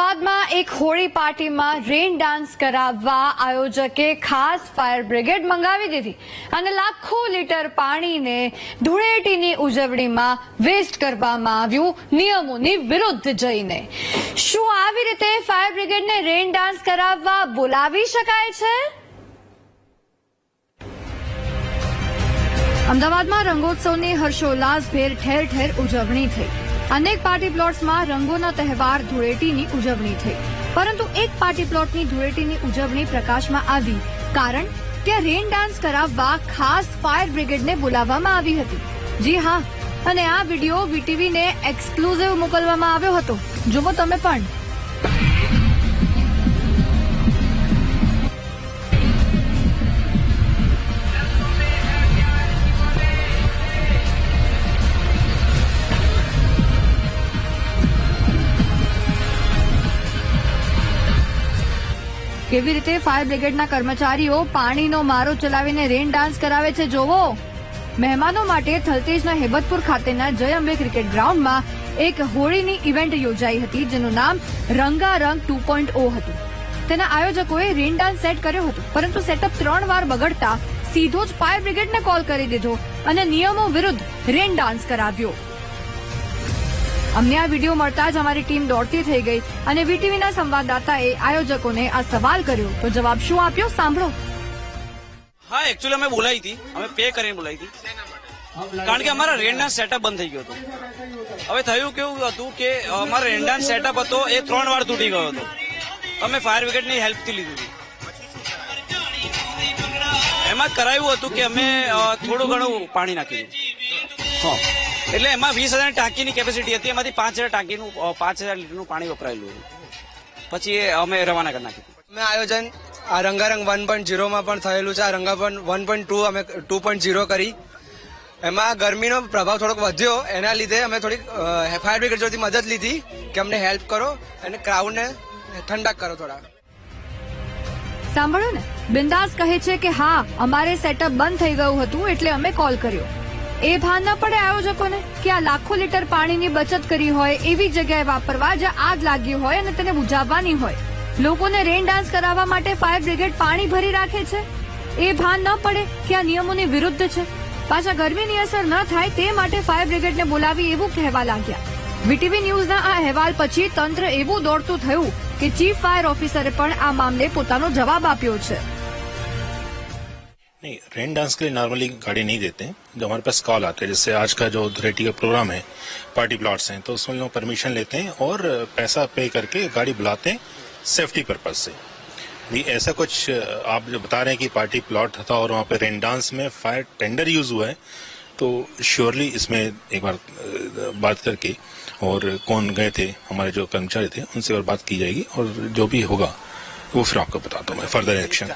અમદાવાદમાં એક હોળી પાર્ટીમાં રેન ડાન્સ કરાવવા આયોજકે ખાસ ફાયર બ્રિગેડ મંગાવી દીધી અને લાખો લીટર પાણીને ધૂળેટીની ઉજવણીમાં વેસ્ટ કરવામાં આવ્યું નિયમોની વિરુદ્ધ જઈને. શું આવી રીતે ફાયર બ્રિગેડને રેન ડાન્સ કરાવવા બોલાવી શકાય છે? અમદાવાદમાં રંગોત્સવની હર્ષોલ્લાસભેર ઠેર ઠેર ઉજવણી થઈ. અનેક પાર્ટી પ્લોટ્સમાં રંગોનો તહેવાર ધૂળેટીની ઉજવણી થઈ. પરંતુ એક પાર્ટી પ્લોટની ધૂળેટીની ઉજવણી પ્રકાશમાં આવી. કારણ ત્યાં રેન ડાન્સ કરાવવા ખાસ ફાયર બ્રિગેડને બોલાવવામાં આવી હતી. જી હા, અને આ વીડિયો વીટીવીને એક્સક્લુઝિવ મોકલવામાં આવ્યો હતો. જુઓ તમે પણ. કેવી રીતે ફાયર બ્રિગેડના કર્મચારીઓ પાણીનો મારો ચલાવીને રેન ડાન્સ કરાવે છે જોવો? મહેમાનો માટે થલતેજના હેબતપુર ખાતેના જય અંબે ક્રિકેટ ગ્રાઉન્ડમાં એક હોળીની ઇવેન્ટ યોજાઈ હતી, જેનું નામ રંગારંગ ટુ પોઈન્ટ ઓ હતું. તેના આયોજકોએ રેન ડાન્સ સેટ કર્યો હતો, પરંતુ સેટઅપ ત્રણ વાર બગડતા સીધો જ ફાયર બ્રિગેડને કોલ કરી દીધો અને નિયમો વિરુદ્ધ રેન ડાન્સ કરાવ્યો. અમને આ વીડિયો મળતા જ અમારી ટીમ દોડતી થઈ ગઈ અને વીટીવીના સંવાદદાતાએ આયોજકોને આ સવાલ કર્યો. તો જવાબ શું આપ્યો? સાંભળો. હા એકચ્યુઅલી અમે બોલાવી હતી. અમે પે કરીને બોલાવી હતી. કારણ કે અમારા રેન્ડાન સેટઅપ બંધ થઈ ગયો હતો. હવે થયું કેવું હતું કે અમારો રેન્ડાન સેટઅપ હતો એ ત્રણ વાર તૂટી ગયો હતો. અમે ફાયર બ્રિગેડની હેલ્પથી લીધું હતું. એમાં કરાયું હતું કે અમે થોડું ઘણું પાણી નાખ્યું હા. એટલે એમાં વીસ હજારની ટાંકીની કેપેસિટી હતી. એમાંથી પાંચ હજાર ટાંકીનું પાંચ હજાર લીટરનું પાણી વપરાયેલું પછી અમે રવાના કરી નાખ્યું. અમે આયોજન આ રંગારંગ વન પોઈન્ટ ઝીરોમાં પણ થયેલું છે. આ રંગા વન પોઈન્ટ ટુ અમે ટુ પોઈન્ટ ઝીરો કરી. એમાં ગરમીનો પ્રભાવ થોડોક વધ્યો. એના લીધે અમે થોડીક ફાયર બ્રિગેડ જોડેથી મદદ લીધી કે અમને હેલ્પ કરો અને ક્રાઉડને ઠંડક કરો થોડા. સાંભળો ને. બિંદાસ કહે છે કે હા અમારે સેટઅપ બંધ થઈ ગયું હતું એટલે અમે કોલ કર્યો. એ ભાન ન પડે આયોજકોને કે આ લાખો લીટર પાણીની બચત કરી હોય, એવી જગ્યાએ વાપરવા જ્યાં આગ લાગી હોય અને તેને બુઝાવવાની હોય. લોકોને રેન ડાન્સ કરાવવા માટે ફાયર બ્રિગેડ પાણી ભરી રાખે છે. એ ભાન ન પડે કે આ નિયમોની વિરુદ્ધ છે. પાછા ગરમીની અસર ન થાય તે માટે ફાયર બ્રિગેડને બોલાવી એવું કહેવા લાગ્યા. વીટીવી ન્યૂઝના આ અહેવાલ પછી તંત્ર એવું દોડતું થયું કે ચીફ ફાયર ઓફિસરે પણ આ મામલે પોતાનો જવાબ આપ્યો છે. नहीं रेन डांस के लिए नॉर्मली गाड़ी नहीं देते हैं। जो हमारे पास कॉल आते हैं, जैसे आज का जो धुरेटी का प्रोग्राम है पार्टी प्लॉट्स हैं तो उसमें लोग परमिशन लेते हैं और पैसा पे करके गाड़ी बुलाते हैं सेफ्टी पर्पज से। नहीं, ऐसा कुछ आप जो बता रहे हैं कि पार्टी प्लॉट था और वहाँ पे रेन डांस में फायर टेंडर यूज़ हुआ है तो श्योरली इसमें एक बार बात करके और कौन गए थे, हमारे जो कर्मचारी थे, उनसे और बात की जाएगी और जो भी होगा, वो फिर आपको बताता हूँ मैं फर्दर एक्शन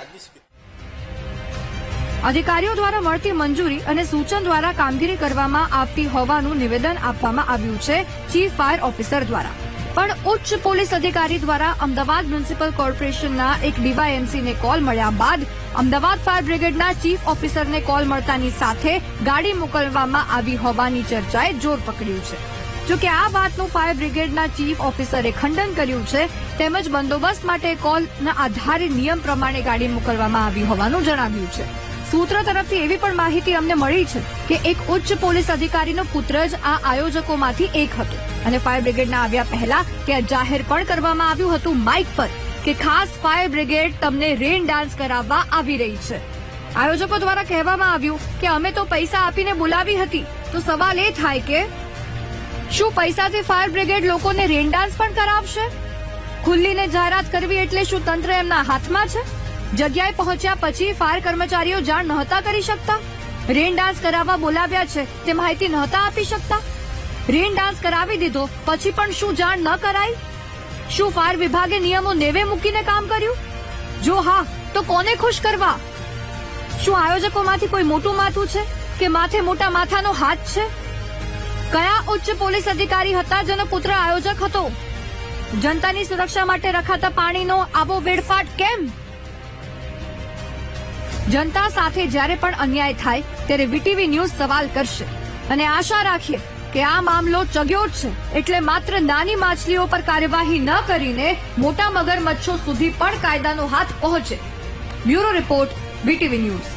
અધિકારીઓ દ્વારા મળતી મંજૂરી અને સૂચન દ્વારા કામગીરી કરવામાં આવતી હોવાનું નિવેદન આપવામાં આવ્યું છે ચીફ ફાયર ઓફિસર દ્વારા. પણ ઉચ્ચ પોલીસ અધિકારી દ્વારા અમદાવાદ મ્યુનિસિપલ કોર્પોરેશનના એક ડીવાયએમસીને કોલ મળ્યા બાદ અમદાવાદ ફાયર બ્રિગેડના ચીફ ઓફિસરને કોલ મળતાની સાથે ગાડી મોકલવામાં આવી હોવાની ચર્ચાએ જોર પકડ્યું છે. જો કે આ વાતનું ફાયર બ્રિગેડના ચીફ ઓફિસરે ખંડન કર્યું છે, તેમજ બંદોબસ્ત માટે કોલના આધારે નિયમ પ્રમાણે ગાડી મોકલવામાં આવી હોવાનું જણાવ્યું છે. સૂત્ર તરફથી એવી પણ માહિતી અમને મળી છે કે એક ઉચ્ચ પોલીસ અધિકારીનો પુત્ર જ આ આયોજકોમાંથી એક હતો. અને ફાયર બ્રિગેડના આવ્યા પહેલા ત્યાં જાહેર પણ કરવામાં આવ્યું હતું માઇક પર કે ખાસ ફાયર બ્રિગેડ તમને રેન ડાન્સ કરાવવા આવી રહી છે. આયોજકો દ્વારા કહેવામાં આવ્યું કે અમે તો પૈસા આપીને બોલાવી હતી, તો સવાલ એ થાય કે શું પૈસાથી ફાયર બ્રિગેડ લોકોને રેન ડાન્સ પણ કરાવશે? ખુલ્લીને જાહેરાત કરવી એટલે શું તંત્ર એમના હાથમાં છે? જગ્યાએ પહોંચ્યા પછી ફાયર કર્મચારીઓ જાણ નહોતા કરી શકતા? રેન ડાન્સ કરાવવા બોલાવ્યા છે, તે માહિતી નહોતા આપી શકતા? રેન ડાન્સ કરાવી દીધો, પછી પણ શું જાણ ન કરાઈ? શું ફાયર વિભાગે નિયમો નેવે મૂકીને કામ કર્યું? જો હા, તો કોને ખુશ કરવા? શું આયોજકોમાંથી કોઈ મોટું માથું છે, કે માથે મોટા માથાનો હાથ છે? કયા ઉચ્ચ પોલીસ અધિકારી હતા જેનો પુત્ર આયોજક હતો? જનતાની સુરક્ષા માટે રખાતા પાણીનો આવો વેડફાટ કેમ? જનતા સાથે જ્યારે પણ અન્યાય થાય, ત્યારે વીટીવી ન્યૂઝ સવાલ કરશે. અને આશા રાખીએ કે આ મામલો ચગ્યો જ છે, એટલે માત્ર નાની માછલીઓ પર કાર્યવાહી ન કરીને મોટા મગરમચ્છો સુધી પણ કાયદાનો હાથ પહોંચે. Bureau report, VTV news.